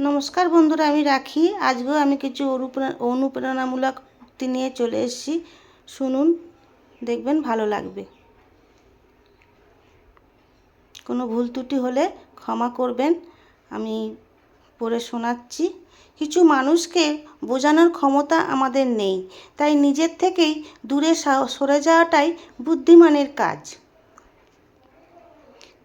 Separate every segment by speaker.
Speaker 1: নমস্কার বন্ধুরা, আমি রাখি। আজকেও আমি কিছু অনুপ্রে- অনুপ্রেরণামূলক উক্তি নিয়ে চলে এসেছি। শুনুন, দেখবেন ভালো লাগবে। কোনো ভুল ত্রুটি হলে ক্ষমা করবেন। আমি পড়ে শোনাচ্ছি। কিছু মানুষকে বোঝানোর ক্ষমতা আমাদের নেই, তাই নিজের থেকেই দূরে সরে যাওয়াটাই বুদ্ধিমানের কাজ।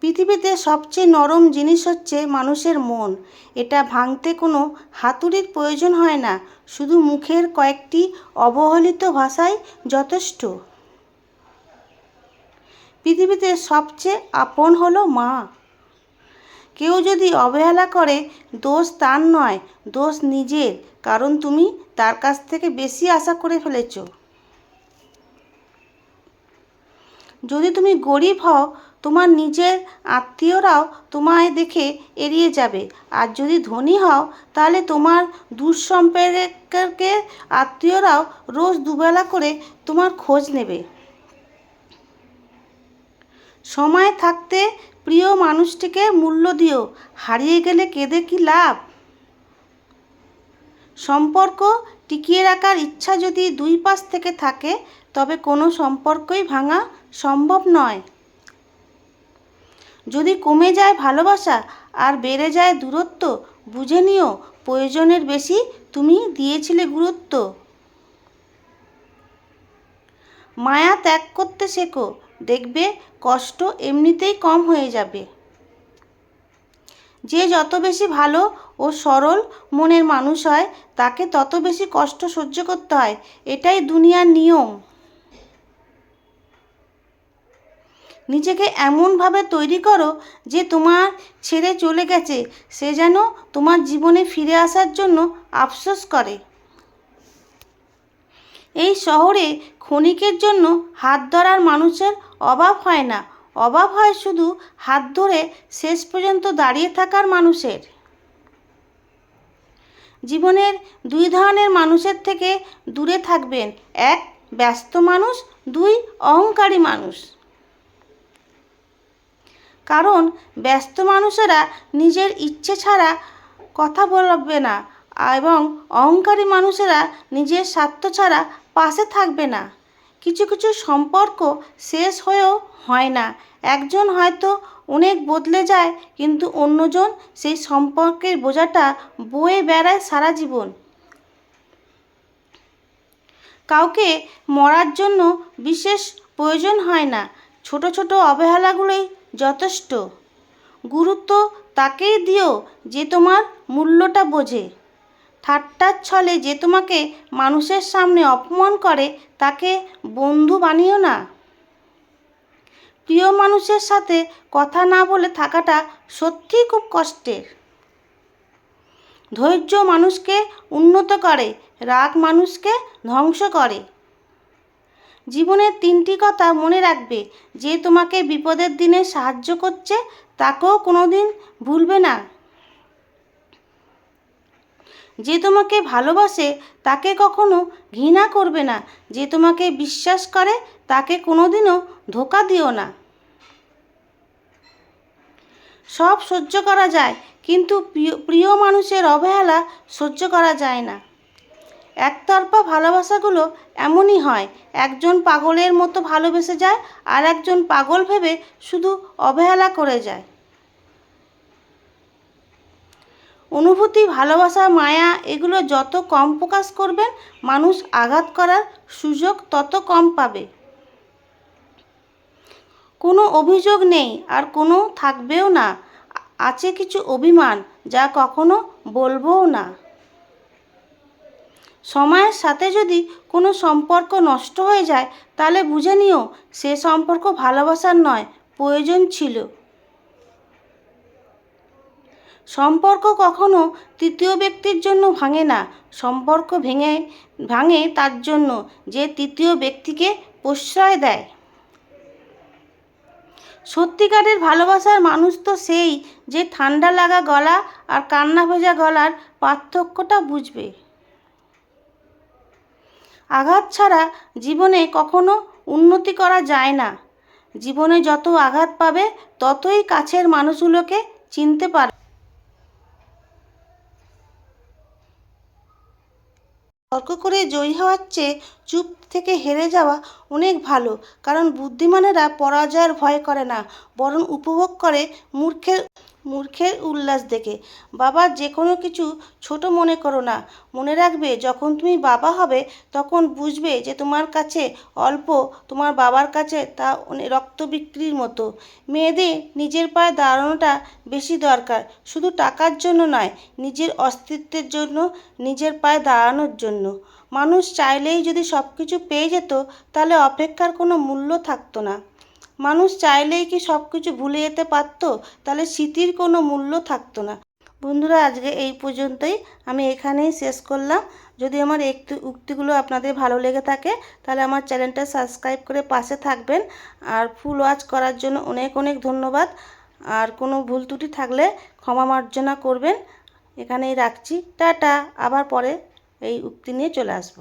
Speaker 1: পৃথিবীতে সবচেয়ে নরম জিনিস হচ্ছে মানুষের মন। এটা ভাঙতে কোনো হাতুড়ির প্রয়োজন হয় না, শুধু মুখের কয়েকটি অবহেলিত ভাষাই যথেষ্ট। পৃথিবীতে সবচেয়ে আপন হলো মা। কেউ যদি অবহেলা করে, দোষ তার নয়, দোষ নিজের, কারণ তুমি তার কাছ থেকে বেশি আশা করে ফেলেছো। যদি তুমি গরিব হও, তোমার নিজের আত্মীয়রাও তোমায় দেখে এড়িয়ে যাবে। আর যদি ধনী হও, তাহলে তোমার দূর সম্পর্কের আত্মীয়রাও রোজ দুবেলা করে তোমার খোঁজ নেবে। সময় থাকতে প্রিয় মানুষটিকে মূল্য দিও। হারিয়ে গেলে কেঁদে কি লাভ? সম্পর্ক টিকিয়ে রাখার ইচ্ছা যদি দুই পাশ থেকে থাকে, তবে কোনো সম্পর্কই ভাঙা সম্ভব নয়। যদি কমে যায় ভালোবাসা আর বেড়ে যায় দূরত্ব, বুঝে নিও প্রয়োজনের বেশি তুমি দিয়েছিলে গুরুত্ব। মায়া ত্যাগ করতে শেখো, দেখবে কষ্ট এমনিতেই কম হয়ে যাবে। যে যত বেশি ভালো ও সরল মনের মানুষ হয়, তাকে তত বেশি কষ্ট সহ্য করতে হয়। এটাই দুনিয়ার নিয়ম। নিজেকে এমনভাবে তৈরি করো যে তোমার ছেড়ে চলে গেছে, সে যেন তোমার জীবনে ফিরে আসার জন্য আফসোস করে। এই শহরে ক্ষণিকের জন্য হাত ধরার মানুষের অভাব হয় না। অভাব হয় শুধু হাত ধরে শেষ পর্যন্ত দাঁড়িয়ে থাকার মানুষের। জীবনের দুই ধরনের মানুষের থেকে দূরে থাকবেন। এক, ব্যস্ত মানুষ, দুই, অহংকারী মানুষ। কারণ ব্যস্ত মানুষেরা নিজের ইচ্ছে ছাড়া কথা বলবে না এবং অহংকারী মানুষেরা নিজের স্বার্থ ছাড়া পাশে থাকবে না। কিছু কিছু সম্পর্ক শেষ হয়েও হয় না। একজন হয়তো অনেক বদলে যায়, কিন্তু অন্যজন সেই সম্পর্কের বোঝাটা বয়ে বেড়ায় সারা জীবন। কাউকে মরার জন্য বিশেষ প্রয়োজন হয় না। ছোট ছোট অবহেলাগুলোই যথেষ্ট। গুরুত্ব তাকেই দিও যে তোমার মূল্যটা বোঝে। ঠাট্টার ছলে যে তোমাকে মানুষের সামনে অপমান করে, তাকে বন্ধু বানিও না। প্রিয় মানুষের সাথে কথা না বলে থাকাটা সত্যিই খুব কষ্টের। ধৈর্য মানুষকে উন্নত করে, রাগ মানুষকে ধ্বংস করে। জীবনের তিনটি কথা মনে রাখবে, যে তোমাকে বিপদের দিনে সাহায্য করছে, তাকেও কোনো দিন ভুলবে না। যে তোমাকে ভালোবাসে, তাকে কখনো ঘৃণা করবে না। যে তোমাকে বিশ্বাস করে, তাকে কোনোদিনও ধোকা দিও না। সব সহ্য করা যায়, কিন্তু প্রিয় মানুষের অবহেলা সহ্য করা যায় না। একতরফা ভালোবাসাগুলো এমনই হয়, একজন পাগলের মতো ভালোবেসে যায় আর একজন পাগল ভেবে শুধু অবহেলা করে যায়। অনুভূতি, ভালোবাসা, মায়া, এগুলো যত কম প্রকাশ করবেন, মানুষ আঘাত করার সুযোগ তত কম পাবে। কোনো অভিযোগ নেই, আর কোনো থাকবেও না। আছে কিছু অভিমান, যা কখনো বলবোও না। সময়ের সাথে যদি কোনো সম্পর্ক নষ্ট হয়ে যায়, তাহলে বুঝে নিও, সে সম্পর্ক ভালোবাসার নয়, প্রয়োজন ছিল। সম্পর্ক কখনো তৃতীয় ব্যক্তির জন্য ভাঙে না। সম্পর্ক ভেঙে, ভাঙে তার জন্য যে তৃতীয় ব্যক্তিকে প্রশ্রয় দেয়। সত্যিকারের ভালোবাসার মানুষ তো সেই যে ঠান্ডা লাগা গলা আর কান্না ভেজা গলার পার্থক্যটা বুঝবে। আঘাত ছাড়া জীবনে কখনো উন্নতি করা যায় না। জীবনে যত আঘাত পাবে, ততই কাছের মানুষগুলোকে চিনতে পারবে। তর্ক করে জয়ী হওয়ার চেয়ে চুপ থেকে হেরে যাওয়া অনেক ভালো, কারণ বুদ্ধিমানেরা পরাজয়ের ভয় করে না, বরং উপভোগ করে মূর্খের মূর্খের উল্লাস দেখে। বাবা যে কোনো কিছু ছোট মনে করো না। মনে রাখবে, যখন তুমি বাবা হবে, তখন বুঝবে যে তোমার কাছে অল্প, তোমার বাবার কাছে তা রক্ত বিক্রির মতো। মেয়েদের নিজের পায়ে দাঁড়ানোটা বেশি দরকার, শুধু টাকার জন্য নয়, নিজের অস্তিত্বের জন্য, নিজের পায়ে দাঁড়ানোর জন্য। মানুষ চাইলেই যদি সব কিছু পেয়ে যেত, তাহলে অপেক্ষার কোনো মূল্য থাকতো না। মানুষ চাইলেই কি সব কিছু ভুলে যেতে পারতো, তাহলে স্মৃতির কোনো মূল্য থাকতো না। বন্ধুরা, আজকে এই পর্যন্তই। আমি এখানেই শেষ করলাম। যদি আমার একটু উক্তিগুলো আপনাদের ভালো লেগে থাকে, তাহলে আমার চ্যানেলটা সাবস্ক্রাইব করে পাশে থাকবেন। আর ফুল ওয়াচ করার জন্য অনেক অনেক ধন্যবাদ। আর কোনো ভুল ত্রুটি থাকলে ক্ষমা মার্জনা করবেন। এখানেই রাখছি। টাটা, আবার পরে। এই উক্তি নিয়ে চলে আসব।